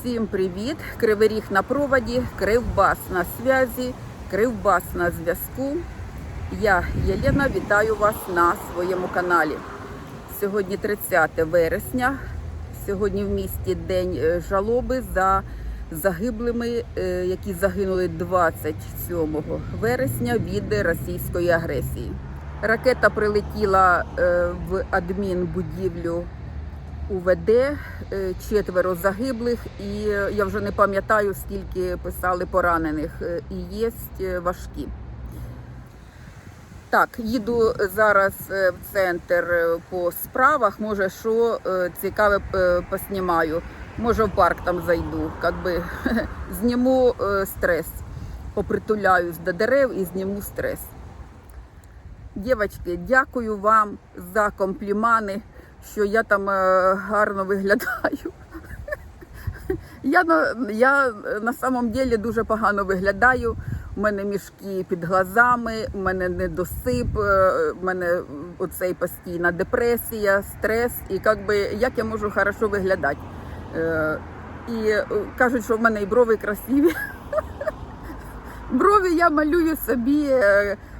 Всім привіт! Кривий Ріг на проводі, Кривбас на зв'язі, Кривбас на зв'язку. Я Єлена вітаю вас на своєму каналі. Сьогодні 30 вересня. Сьогодні в місті День е, жалоби за загиблими, е, які загинули 27 вересня від російської агресії. Ракета прилетіла е, в адмінбудівлю УВД, е, четверо загиблих, і е, я вже не пам'ятаю, скільки писали поранених, е, і є важкі. Так, їду зараз в центр по справах. Може, що цікаве поснімаю. Може, в парк там зайду, як би зніму стрес, попритуляюсь до дерев і зніму стрес. Дівчатки, дякую вам за комплімани, що я там е, гарно виглядаю. Я я е, на самом деле дуже погано виглядаю. У мене мішки під глазами, у мене недосип, е, у мене оцей постійна депресія, стрес. І як би, як я можу хорошо виглядати? І кажуть, що в мене і брови красиві. Брові я малюю собі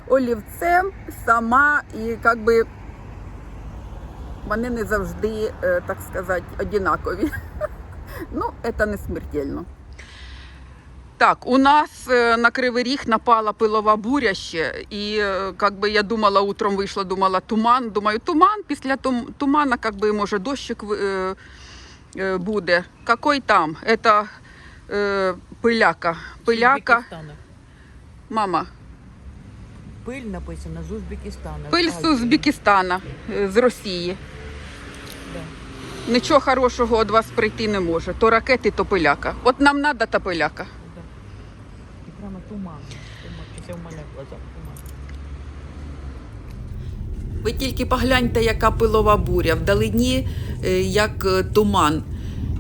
олівцем сама, і як би вони не завжди, е, так сказати, однакові. Ну, це не смертельно. Так, у нас е, на Кривий Ріг напала пилова буря ще. І е, как би я думала, утром вийшла, думала туман. Думаю, туман, після тум- тумана, как би, може, дощик е, е, буде. Какой там? Это е, пиляка. Пиляка. Мама, Пыль написано з Узбекистана. пиль з. Узбекистана, е, з Росії. Нічого хорошого від вас прийти не може. То ракети, то пиляка. От нам треба та пиляка. І прямо туман. Туман. Це в мене в глазах туман. Ви тільки погляньте, яка пилова буря. Вдалині е, як е, туман.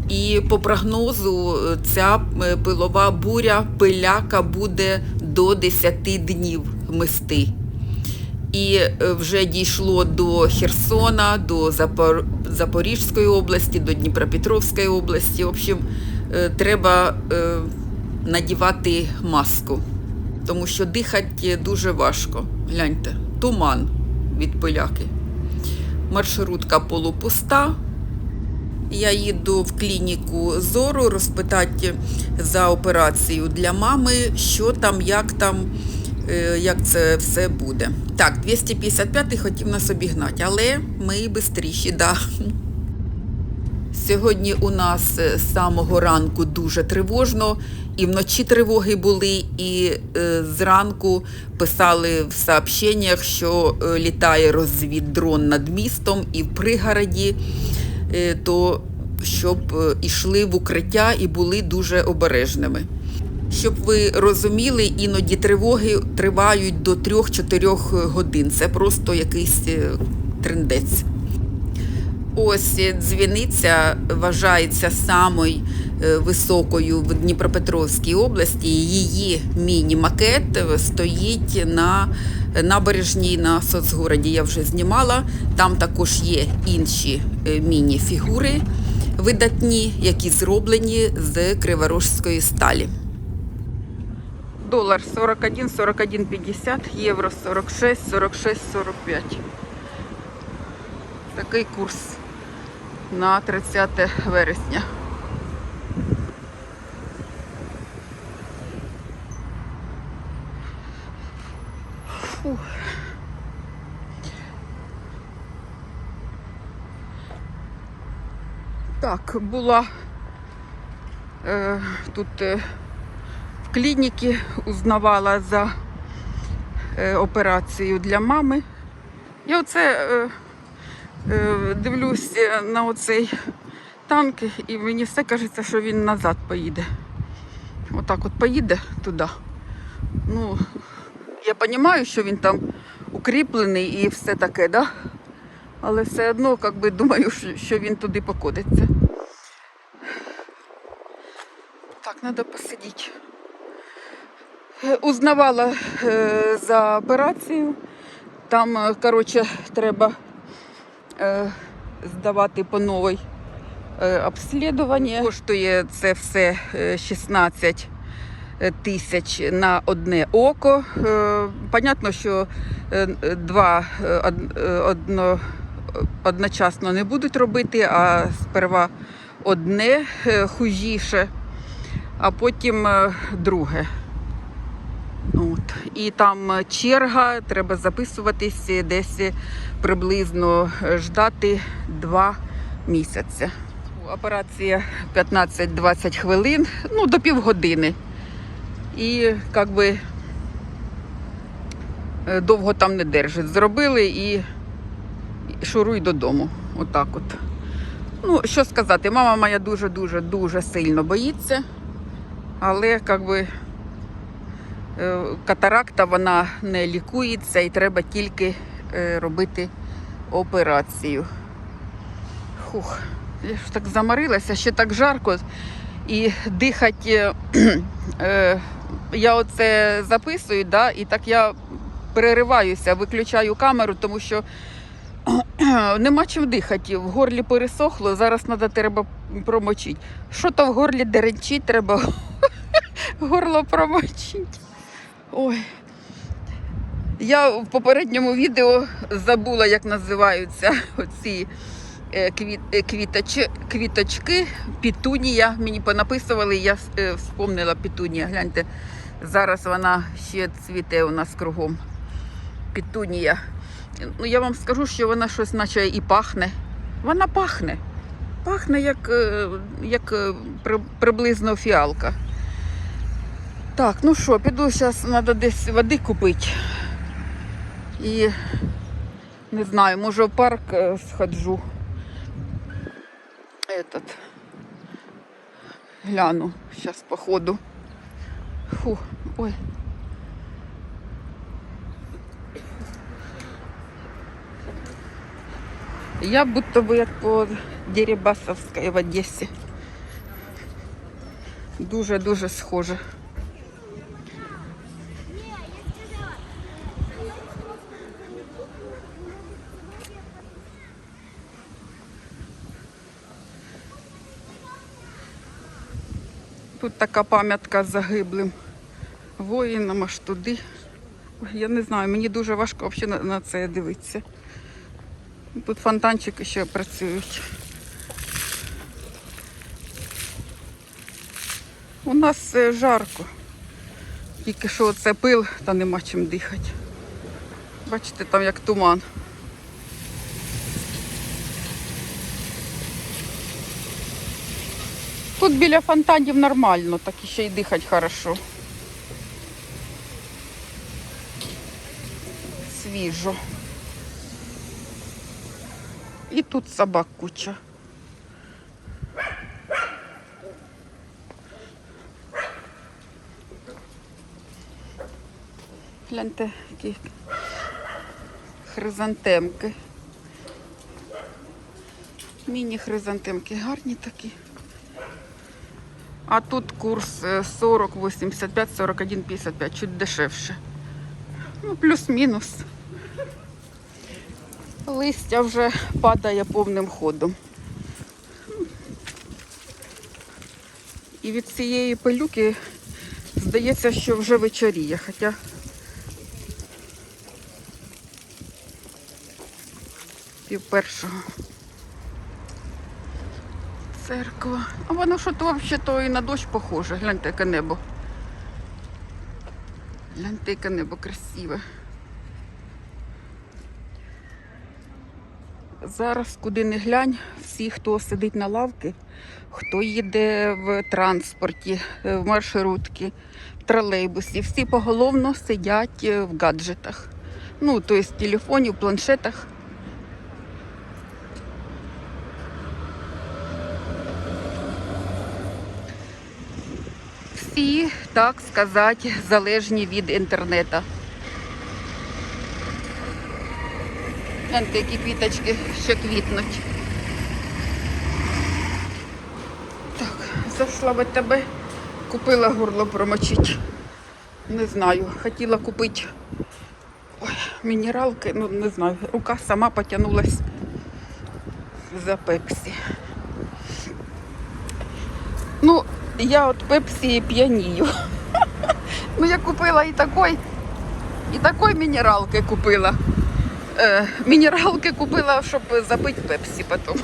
І по прогнозу е, ця пилова буря, пиляка буде до 10 днів мести. І е, вже дійшло до Херсона, до Запор... Запорізької області, до Дніпропетровської області. В общем, е, треба е, надівати маску, тому що дихати дуже важко. Гляньте, туман від пиляки. Маршрутка полупуста. Я їду в клініку зору розпитати за операцію для мами, що там, як там, як це все буде. Так, 255 хотів нас обігнати, але ми швидші, да. Сьогодні у нас е, з самого ранку дуже тривожно, і вночі тривоги були, і е, зранку писали в сообщеннях, що е, літає розвіддрон над містом і в пригороді, е, то щоб е, ішли в укриття і були дуже обережними. Щоб ви розуміли, іноді тривоги тривають до 3-4 годин. Це просто якийсь е, трендець. Ось е, дзвіниця вважається самою е, високою в Дніпропетровській області. Її міні-макет стоїть на набережній на соцгороді. Я вже знімала. Там також є інші міні-фігури видатні, які зроблені з криворожської сталі. Долар 41, 41,50, євро 46, 46, 45. Такий курс на 30 вересня. Так, була е, тут е, в клініці, узнавала за е, операцію для мами. Я оце е, е, дивлюсь на оцей танк, і мені все кажеться, що він назад поїде. Отак от поїде туди. Ну, я розумію, що він там укріплений і все таке, да? але все одно як би, думаю, що- він туди покотиться. Так, треба посидіти. Узнавала е, за операцію. Там, е, коротше, треба е, здавати по новій обслідування. Коштує це все е, 16 тисяч на одне око. Понятно, що два од- одно, одночасно не будуть робити, а сперва одне хужіше, а потім друге. От. І там черга, треба записуватись десь приблизно е, ждати два місяці. Операція 15-20 хвилин, ну до півгодини. І як би е, довго там не держить. Зробили і шуруй додому. Отак от. Ну, що сказати, мама моя дуже-дуже дуже сильно боїться, але як би. Е, катаракта вона не лікується і треба тільки е, робити операцію. Хух, я ж так замарилася, ще так жарко і дихати. е, е, я оце записую, да, і так я перериваюся, виключаю камеру, тому що нема чим дихати. В горлі пересохло, зараз треба, треба промочити. Що то в горлі деренчить, треба горло промочити. Ой. Я в попередньому відео забула, як називаються оці е, е, квіточ, квіточки. Пітунія. Мені понаписували, я е, вспомнила пітунія. Гляньте, зараз вона ще цвіте у нас кругом. Пітунія. Ну, я вам скажу, що вона щось наче і пахне. Вона пахне. Пахне як, як приблизно фіалка. Так, ну що, піду зараз треба десь води купити. І не знаю, може в парк е, сходжу. Этот. Гляну зараз по ходу. Фу, ой. Я будто бы як по Дерибасовській в Одесі. Дуже-дуже схоже. Тут така пам'ятка загиблим воїнам аж туди. Я не знаю, мені дуже важко взагалі на, це дивитися. Тут фонтанчики ще працюють. У нас е, жарко. Тільки що це пил, та нема чим дихати. Бачите, там як туман. Тут біля фонтанів нормально, так ще й дихати хорошо. Свіжо. І тут собак куча. Гляньте, які хризантемки. Міні-хризантемки гарні такі. А тут курс е, 40, 85, 41, 55, чуть дешевше. Ну, плюс-мінус. Листя вже падає повним ходом. І від цієї пилюки здається, що вже вечоріє, хоча пів першого. Церква. А воно що то взагалі то і на дощ похоже. Гляньте, яке небо. Гляньте, яке небо красиве. Зараз, куди не глянь, всі, хто сидить на лавки, хто їде в транспорті, е, в маршрутці, в тролейбусі, всі поголовно сидять е, в гаджетах. Ну, тобто в телефоні, в планшетах. Всі, так сказати, залежні від інтернету. Гляньте, які квіточки ще квітнуть. Так, зайшла в тебе, купила горло промочити. Не знаю, хотіла купити ой, мінералки, ну не знаю, рука сама потягнулась за пепсі. Ну, я от пепсі п'янію. Ну, я купила і такой, і такой мінералки купила. Е, мінералки купила, щоб запити пепсі потім.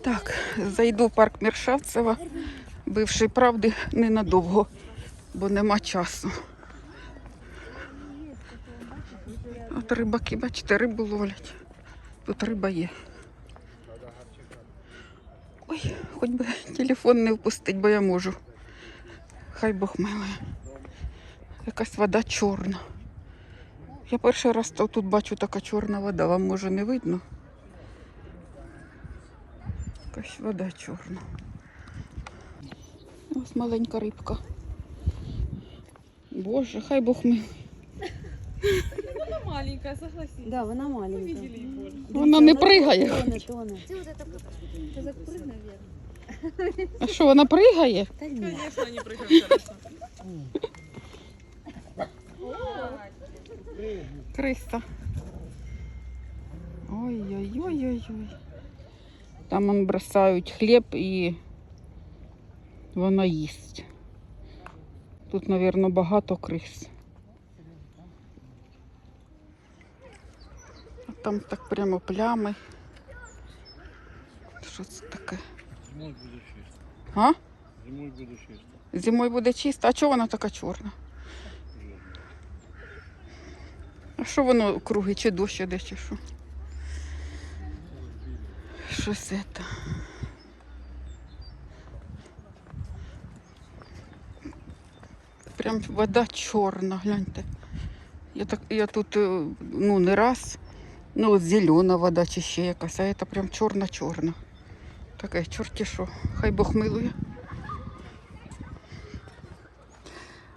Так, зайду в парк Міршавцева, бивший правди ненадовго, бо нема часу. От рибаки, бачите, рибу ловлять. Тут риба є. Ой, хоч би телефон не впустить, бо я можу. Хай Бог милує. Якась вода чорна. Я перший раз тут бачу така чорна вода. Вам може не видно? Якась вода чорна. Ось маленька рибка. Боже, хай Бог милує. Она маленькая, согласись. Да, вона Мы маленька. видели и больше. Вона не пригає. Тоне, тоне. Ты закрыть, наверное. А що, вона пригає? Та ні. Конечно, они прыгают хорошо. Криса. Ой-ой-ой-ой-ой. Там он бросають хліб і вона їсть. Тут, мабуть, багато крис. Там так прямо плями. Що це таке? Зимой буде чисто. А? Зимой буде чисто. Зимою буде чисто. А чого вона така чорна? А що воно круги, чи дощ іде, чи що? Що це? Прям вода чорна, гляньте. Я, так, я тут е, ну, не раз, ну от зелена вода чи ще якась, а це прям чорна-чорна. Таке, чорті що, хай Бог милує.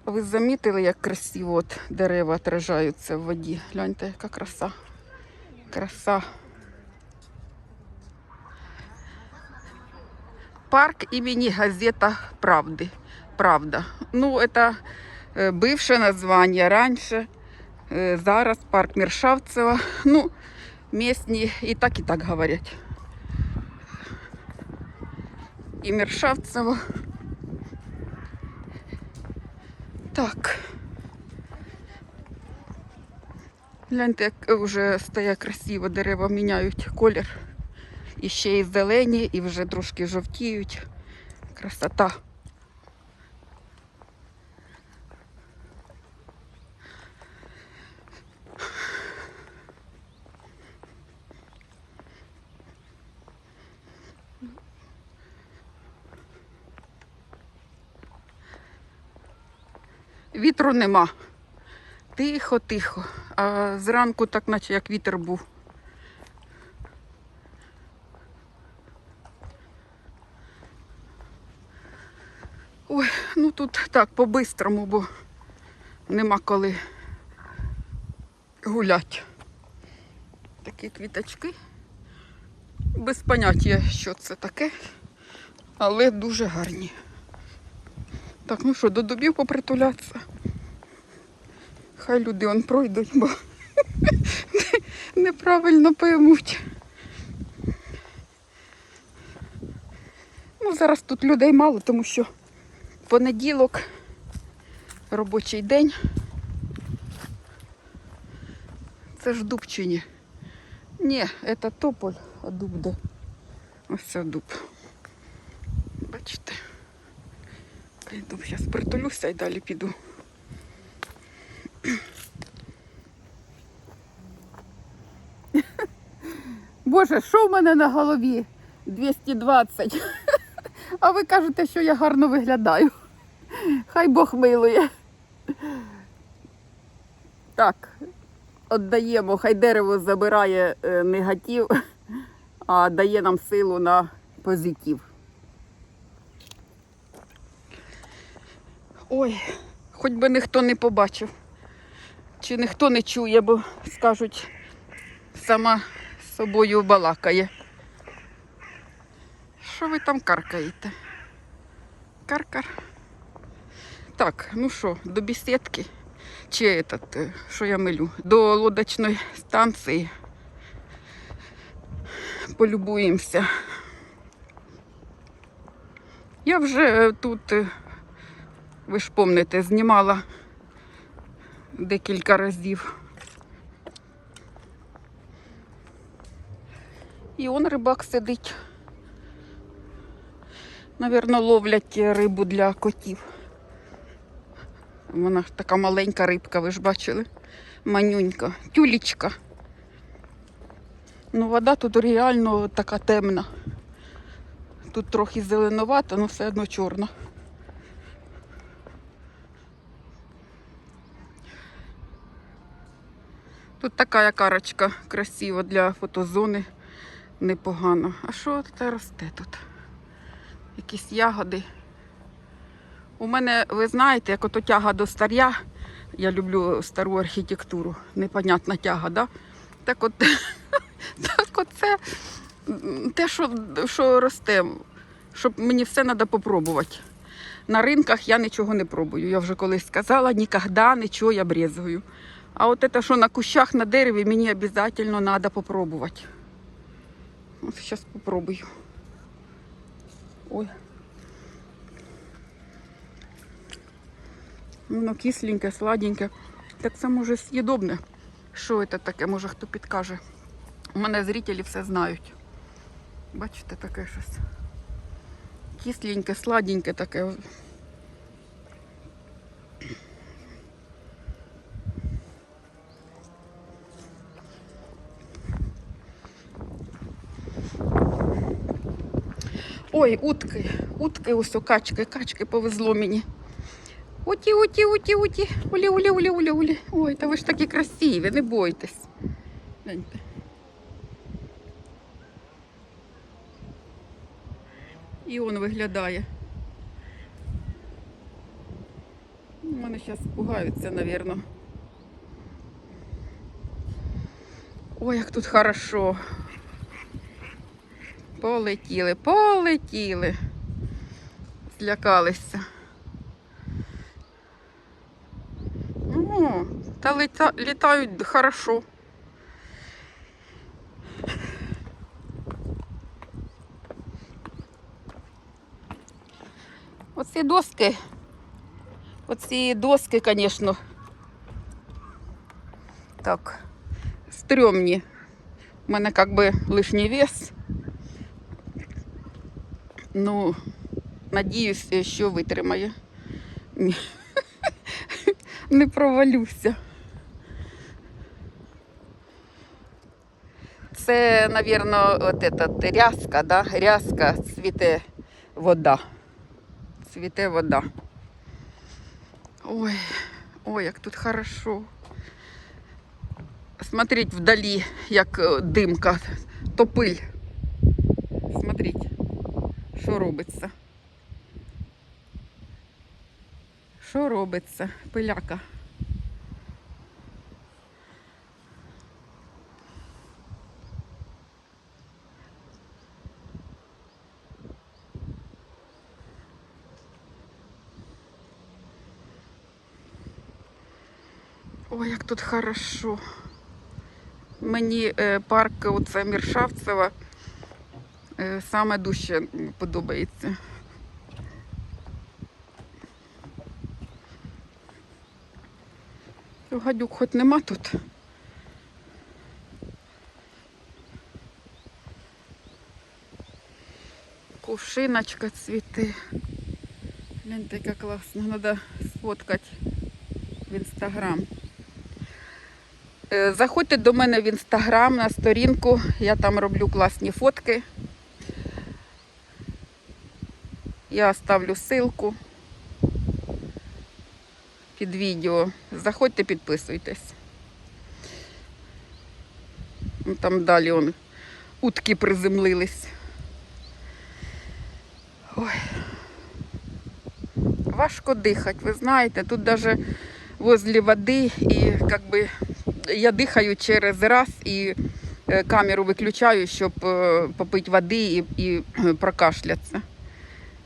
А ви замітили, як красиво от дерева отражаються в воді? Гляньте, яка краса. Краса. Парк імені газета Правди. Правда. Ну, это е, бывшее название раньше. Е, Зараз парк Міршавцева. Ну, местні і так, і так говорять. І Міршавцево. Так. Гляньте, як вже стає красиво, дерева міняють колір. І ще й зелені, і вже трошки жовтіють. Красота. Вітру нема. Тихо, тихо. А зранку так, наче як вітер був. Ой, ну тут так, по-бистрому, бо нема коли гулять. Такі квіточки. Без поняття, що це таке, але дуже гарні. Так, ну що, до дубів попритулятися. Хай люди он пройдуть, бо неправильно поймуть. Ну, зараз тут людей мало, тому що понеділок, робочий день. Це ж дуб чи ні? Ні, це тополь, а дуб де. Ось це дуб. Бачите? Йду, зараз притулюся і далі піду. Боже, що в мене на голові? 220. А ви кажете, що я гарно виглядаю. Хай Бог милує. Так, віддаємо, хай дерево забирає е, негатив, а дає нам силу на позитив. Ой, хоч би ніхто не побачив. Чи ніхто не чує, бо скажуть, сама собою балакає. Що ви там каркаєте? Каркар. Так, ну що, до бесідки? Чи этот, е, що я милю? До лодочної станції. Полюбуємося. Я вже е, тут, е, ви ж помните, знімала декілька разів. І он рибак сидить. Навірно, ловлять рибу для котів. Вона така маленька рибка, ви ж бачили. Манюнька, тюлічка. Ну, вода тут реально така темна. Тут трохи зеленувата, але все одно чорна. Тут така якарочка красива для фотозони. Непогано. А що це росте тут? Якісь ягоди. У мене, ви знаєте, як ото тяга до старя. Я люблю стару архітектуру. Непонятна тяга, да? Так от, так от це те, що, що росте, щоб мені все треба попробувати. На ринках я нічого не пробую. Я вже колись сказала, ніколи нічого я брезгую. А от це, що на кущах на дереві, мені обов'язково треба попробувати. От зараз попробую. Ой. Воно кисленьке, сладеньке. Так це може з'їдобне. Що це таке? Може хто підкаже. У мене зрителі все знають. Бачите, таке щось. Кисленьке, сладеньке таке. Ой, утки, утки, ось качки, качки повезло мені. Уті, уті, уті, уті. Улі, улі, улі, улі, улі. Ой, та ви ж такі красиві, не бойтесь. Гляньте. І он виглядає. Вони зараз пугаються, напевно. Ой, як тут хорошо. Полетіли, полетіли. Злякалися. О, та літа, літають хорошо. Оці доски, оці доски, звісно, так, стрьомні. У мене як би лишній вес. Ну, надіюсь, що витримає. Не провалюся. Це, напевно, от этот, рязка, да? рязка, цвіте вода. Цвіте вода. Ой, ой, як тут хорошо. Смотрите вдалі, як е, димка, топиль. Смотрите, що робиться. Що робиться? Пиляка. Ой, як тут хорошо. Мені е, парк оце Міршавцева саме дужче подобається. Гадюк хоч нема тут. Кувшиночка цвіте. Гляньте, яка класна. Треба сфоткати в інстаграм. Е, Заходьте до мене в інстаграм на сторінку. Я там роблю класні фотки. Я ставлю ссылку під відео. Заходьте, підписуйтесь. Ну, Там далі он, утки приземлились. Ой. Важко дихати, ви знаєте, тут навіть возле води і як би я дихаю через раз і е, камеру виключаю, щоб е, попити води і, і е, прокашлятися.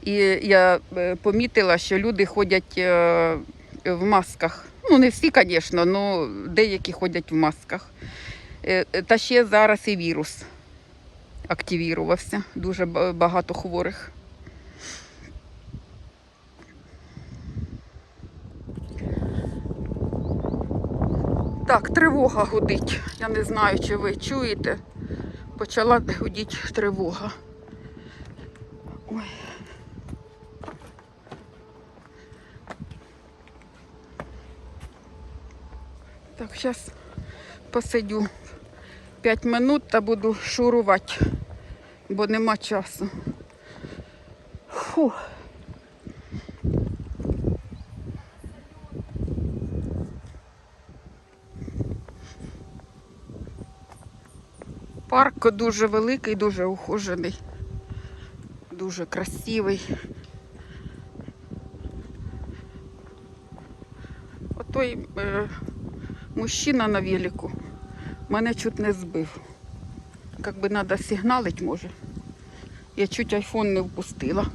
І я е, помітила, що люди ходять е, в масках. Ну, не всі, звісно, але деякі ходять в масках. Е, та ще зараз і вірус активірувався, дуже багато хворих. Так, тривога гудить. Я не знаю, чи ви чуєте. Почала гудіти тривога. Так, зараз посидю 5 минут та буду шурувати, бо нема часу. Фу. Парк дуже великий, дуже ухожений, дуже красивий. Отой е, мужчина на велику мене чуть не збив. Якби треба сигналить, може. Я чуть айфон не впустила.